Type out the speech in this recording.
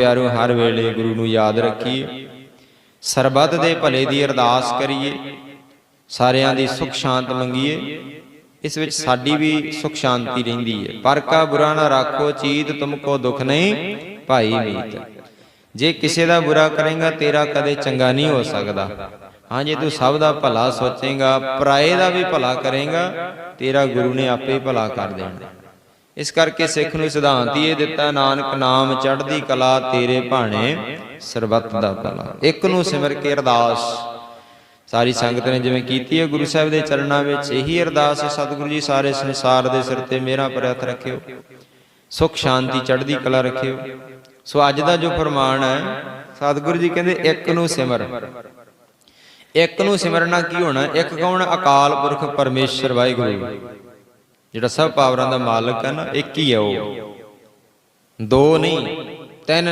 ਪਿਆਰਿਓ, ਹਰ ਵੇਲੇ ਗੁਰੂ ਨੂੰ ਯਾਦ ਰੱਖੀਏ। ਸਰਬੱਤ ਦੇ ਭਲੇ ਦੀ ਅਰਦਾਸ ਕਰੀਏ। ਸਾਰਿਆਂ ਦੀ ਸੁਖ ਸ਼ਾਂਤ ਮੰਗੀਏ। ਇਸ ਵਿੱਚ ਸਾਡੀ ਵੀ ਸੁਖ ਸ਼ਾਂਤੀ ਰਹਿੰਦੀ ਹੈ। ਪਰ ਕਾ ਬੁਰਾ ਨਾ ਰੱਖੋ, ਚੀਤ ਤੁਮਕੋ ਦੁਖ ਨਹੀਂ, ਭਾਈ ਮੀਤ। ਜੇ ਕਿਸੇ ਦਾ ਬੁਰਾ ਕਰੇਗਾ, ਤੇਰਾ ਕਦੇ ਚੰਗਾ ਨਹੀਂ ਹੋ ਸਕਦਾ। ਹਾਂ, ਜੇ ਤੂੰ ਸਭ ਦਾ ਭਲਾ ਸੋਚੇਗਾ, ਪਰਾਏ ਦਾ ਵੀ ਭਲਾ ਕਰੇਗਾ, ਤੇਰਾ ਗੁਰੂ ਨੇ ਆਪੇ ਭਲਾ ਕਰ ਦੇਣਾ। ਇਸ ਕਰਕੇ ਸਿੱਖ ਨੂੰ ਸਿਧਾਂਤ ਹੀ ਇਹ ਦਿੱਤਾ, ਨਾਨਕ ਨਾਮ ਚੜ੍ਹਦੀ ਕਲਾ ਤੇਰੇ ਭਾਣੇ ਸਰਬੱਤ ਦਾ ਭਲਾ। ਇੱਕ ਨੂੰ ਸਿਮਰ ਕੇ ਅਰਦਾਸ। ਸਾਰੀ ਸੰਗਤ ਨੇ ਜਿਵੇਂ ਕੀਤੀ ਹੈ, ਗੁਰੂ ਸਾਹਿਬ ਦੇ ਚਰਨਾਂ ਵਿੱਚ ਇਹੀ ਅਰਦਾਸ ਹੈ, ਸਤਿਗੁਰੂ ਜੀ ਸਾਰੇ ਸੰਸਾਰ ਦੇ ਸਿਰ ਤੇ ਮੇਰਾ ਪਰ ਹੱਥ ਰੱਖਿਓ। ਸੁਖ, ਸ਼ਾਂਤੀ, ਚੜ੍ਹਦੀ ਕਲਾ ਰੱਖਿਓ। ਸੋ ਅੱਜ ਦਾ ਜੋ ਫਰਮਾਨ ਹੈ, ਸਤਿਗੁਰੂ ਜੀ ਕਹਿੰਦੇ, ਇੱਕ ਨੂੰ ਸਿਮਰ। ਇੱਕ ਨੂੰ ਸਿਮਰਨਾ ਕੀ ਹੋਣਾ? ਇੱਕ ਕੌਣ? ਅਕਾਲ ਪੁਰਖ ਪਰਮੇਸ਼ਰ ਵਾਹਿਗੁਰੂ। ਜਿਹੜਾ ਸਭ ਪਾਵਰਾਂ ਦਾ ਮਾਲਕ ਹੈ ਨਾ ਇੱਕ ਹੀ ਹੈ ਉਹ। ਦੋ ਨਹੀਂ ਤਿੰਨ